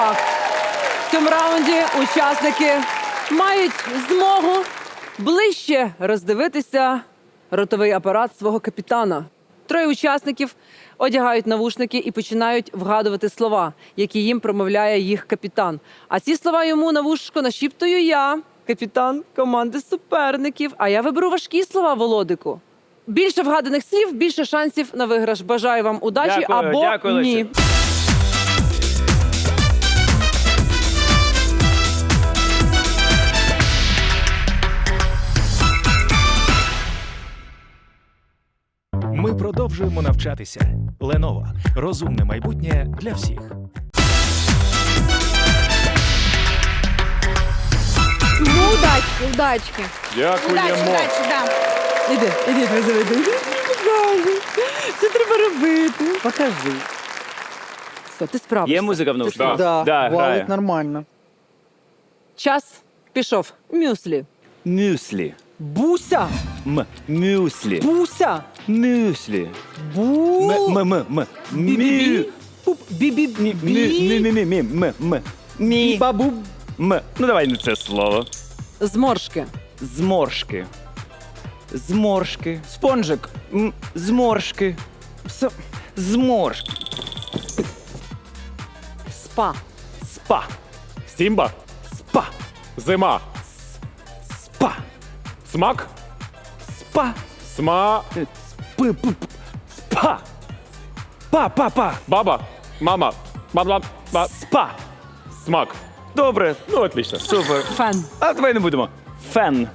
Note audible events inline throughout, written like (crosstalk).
Так. В цьому раунді учасники мають змогу ближче роздивитися ротовий апарат свого капітана. Троє учасників одягають навушники і починають вгадувати слова, які їм промовляє їх капітан. А ці слова йому на вушко нашіптую я, капітан команди суперників. А я виберу важкі слова Володику. Більше вгаданих слів, більше шансів на виграш. Бажаю вам удачі Дякую, або дякую, Леся. ні. Ми продовжуємо навчатися. Lenovo. розумне майбутнє для всіх. Ну, удачки, удачки. Дякуємо. Удачі, удачі, да. Іди, іди, іди. Це треба робити. Покажи. Все, ти справишся. Є музика в наушниках? Да, да грає. валить нормально. Час пішов. Мюслі. Мюслі. Буся. М. Мюслі. Буся. Мюслі. Бу. М. М. М. М. Мю. Пуп. Бі-бі. Мі. Мі. Мі. Мі. Мі. М. М. Мі. Бабу. М. Ну давай не це слово. Зморшки. Зморшки. Зморшки. Спонжик. М. Зморшки. Все. Зморшки. Спа. Спа. Сімба, Спа. зима, Спа. смак, Спа. сма, П. П. П. Спа. Па. Па. Па. баба, мама, бабла, ба, Спа. смак. Добре. Ну, отлично. Супер. Фен. А давай не будемо. Фен.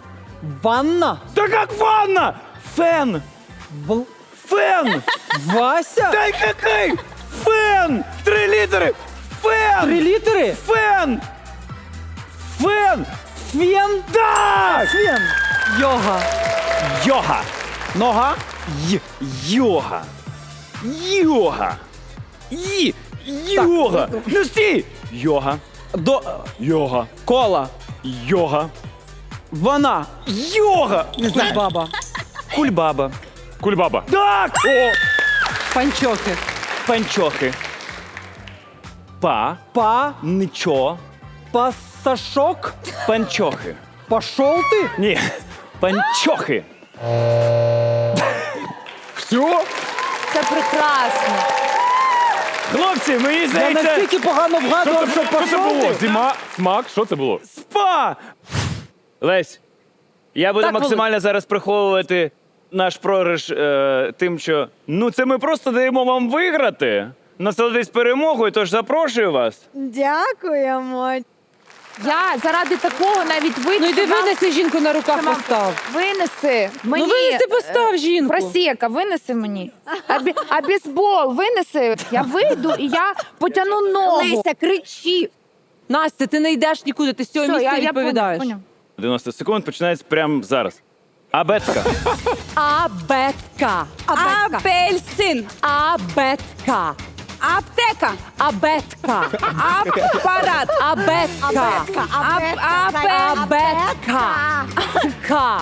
Ванна. Да как ванна? Фен. Вл- Фен. Вася. Да какой? Фен. Три літери. Фен. Три літери. Фен. Фен. Фен. Да. Фен. Йога. Йога. Нога. Й. Йога. Йога. Й. Йога. Ну стій. Йога. До. Йога. Кола. Йога. Вона. Йога. Не знаю, баба. Кульбаба. Кульбаба. Так. О. Панчохи. Панчохи. Па. Па. Ничо. Пасашок. Панчохи. Пошел ты. Ні. Панчохи. Все? Це прекрасно. Хлопці, мені Я здається, настільки погано вгадував, що Що це було? ти. Зима, смак, що це було? спа. Лесь, я буду Так, максимально зараз приховувати наш програш е, тим, що ну це ми просто даємо вам виграти. Насолодись перемогою, тож запрошую вас. Дякуємо. Я заради такого навіть вийду. Ну йди винеси жінку на руках Сама- постав. Винеси. Мені, Ну винеси постав жінку. Просека, винеси мені. А, бі- а бейсбол винеси. Я вийду і я потяну ногу. Леся, кричи. Настя, ти не йдеш нікуди, ти з цього Все, місця я, я відповідаєш. поняв, 90 секунд починається прямо зараз. Абетка. Абетка. Апельсин. Абетка. Аптека. Абетка. Апарат. Абетка. Ап- апе- Абетка. Ка.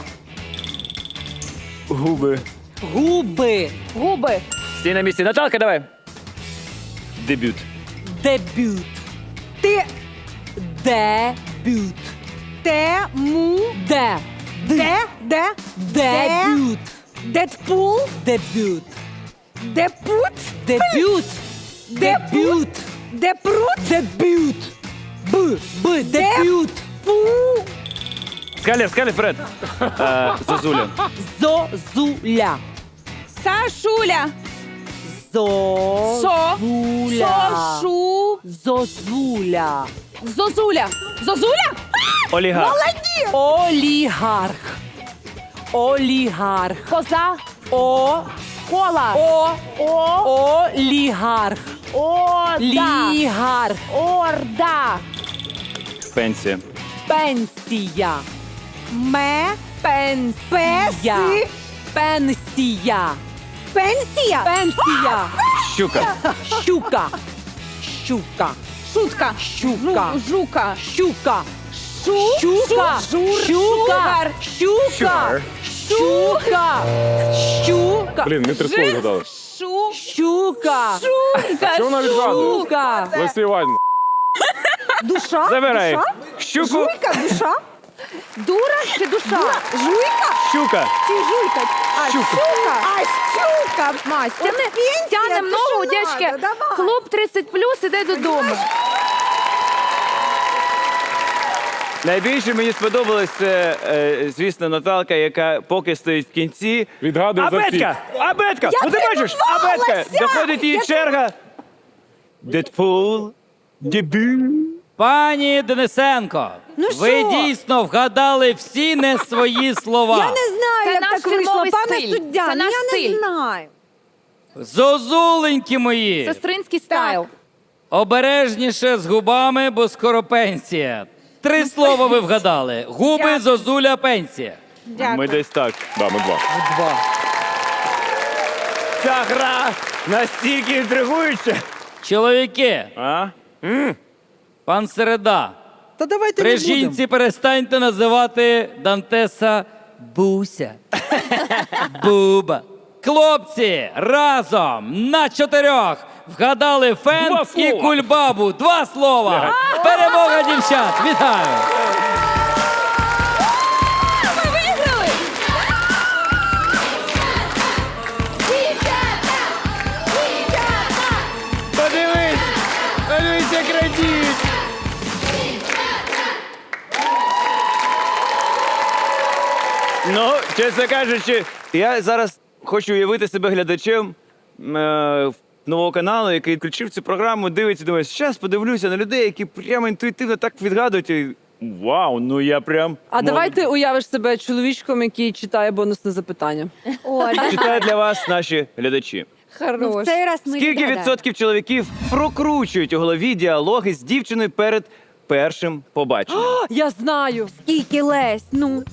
Губи. Губи. Губи. Стій на місці. Наталка, давай. Дебют. Дебют. Ти. Дебют. Тему. Де. Де. Де. Дебют. Дедпул. Дебют. Депут. Дебют. Дебют. Депрут. Дебют. Б. Б. Дебют. Пу. Скалі, скалі вперед. Е, Зозуля. Зозуля. Сашуля. Зозуля. Со. Сошу. Зозуля. Зозуля. Зозуля? Олігарх. Олігарх. Олігарх. Коза. О. Кола. О. О. Олігарх. Ода. Лігарх. Орда. Пенсія. Пенсія. Ме. Пенсія. Песи. Пенсія. Пенсія. Пенсія. Щука. Щука. Щука. Шутка. Щука. Жука. Щука. Шу. Щука. Жур. Щука. Щука. Щука. Щука. Блін, ми три слова згадали. Шу. Щука. Шука. Що вона відгадує? Щука. Леся Іванівна. Душа? Забирай. Душа? Щуку, Жуйка, душа? Дура чи душа? Жуйка? щука. Чи жуйка? А, щука. А, щука. Мась, тяни, пенсія, ногу, дядьки. Хлоп Клуб 30 плюс, іде додому. Найбільше мені сподобалось це, е, звісно, Наталка, яка поки стоїть в кінці. Відгадує за всіх. Абетка! Абетка! Я Ну ти бачиш? Абетка! Доходить її Я черга. Дедпул. Дебют. Пані Денисенко, Ну ви що? дійсно вгадали всі не свої слова. Я не знаю, Це як наш так вийшло. фірмовий Пане стиль. суддя, Це ну наш я стиль. не знаю. Зозуленькі мої, Сестринський стайл. обережніше з губами, бо скоро пенсія. Три слова ви вгадали: губи, зозуля, пенсія. Ми десь так. Да, ми два. Два. Ця гра настільки інтригуюча. Чоловіки, А? пан Середа, Та давайте при не будемо. жінці перестаньте називати Дантеса Буся. (laughs) Буба. Хлопці, разом на чотирьох вгадали фен Два і слова. кульбабу. Два слова. Перемога дівчат. Вітаю. Подивись! Подивись, як радіють! Ну, чесно кажучи, я зараз хочу уявити себе глядачем е, нового каналу, який включив цю програму, дивиться, думає, зараз подивлюся на людей, які прямо інтуїтивно так відгадують. І, Вау, ну я прям А давай ти уявиш себе чоловічком, який читає бонусне запитання. читаю для вас наші глядачі. Ну, в цей раз ми Скільки відгадаємо. відсотків чоловіків прокручують у голові діалоги з дівчиною перед першим побаченням? (gasps) Я знаю. Скільки Лесь, ну.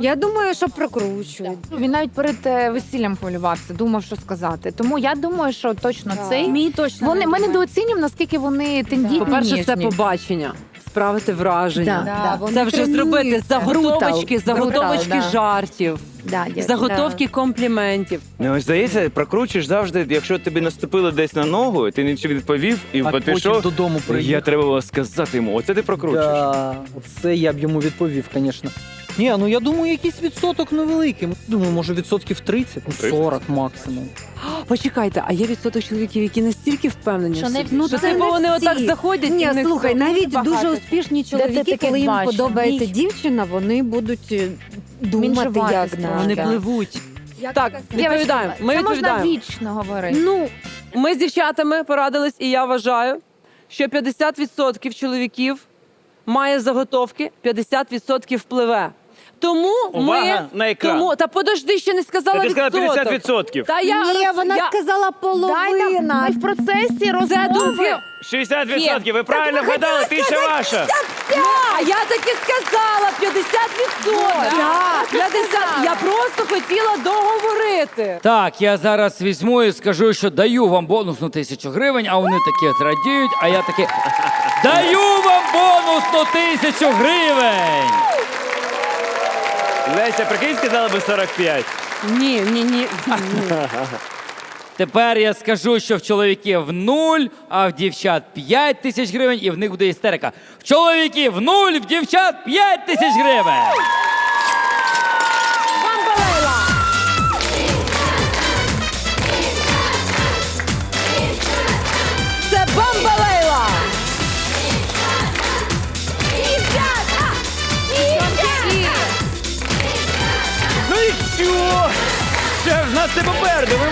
Я думаю, що прокручують. Він навіть перед е, весіллям хвилювався, думав, що сказати. Тому я думаю, що точно цей. Мій точно. Вони, не ми недооцінюємо, наскільки вони тендітні, По-перше, це ніжні. побачення, справити враження. Да, Да, вони Це вже зробити тренуються. заготовочки, Брутал, заготовочки брутал, да. жартів, Да, дядь, заготовки компліментів. Ну, ось, здається, прокручуєш завжди, якщо тобі наступили десь на ногу, ти нічого не відповів і А потім пішов. додому Я треба було сказати йому, оце ти прокручуєш. Да, це я б йому відповів, звісно. Ні, ну я думаю, якийсь відсоток невеликий. Думаю, може відсотків 30, ну 40 максимум. Почекайте, а є відсоток чоловіків, які настільки впевнені, Що в не собі, всі. що Це не вони всі. отак заходять Ні, і в них слухай, все навіть багато. дуже успішні ти чоловіки, коли їм бачиш? подобається Ні. дівчина, вони будуть е, думати, Меншувати як справді. вони пливуть. Так, Дівчатки, відповідаємо. Ми це можна відповідаємо. вічно говорити. Ну, Ми з дівчатами порадились, і я вважаю, що 50% чоловіків має заготовки, 50% впливе. Тому Увага ми на екран. тому та подожди, ще не сказала Та ти сказала відсоток. 50%. Та я ні, роз- вона я... сказала Дай половина. ми в процесі Це розмови. думки. 60%, ви правильно ви вгадали, тисяча ваша. А я таки сказала 50%. Так, 50. Я просто хотіла договорити. Так, я зараз візьму і скажу, що даю вам бонусну тисячу гривень, а вони такі от радіють, а я таки (laughs) даю вам бонусну тисячу гривень. Леся, прикинь, сказала би 45. Ні, ні, ні. Тепер я скажу, що в чоловіків нуль, а в дівчат 5 тисяч гривень, і в них буде істерика. В чоловіків нуль, в дівчат 5 тисяч гривень. Ну і що? Ще ж нас це попереду, ви молоді.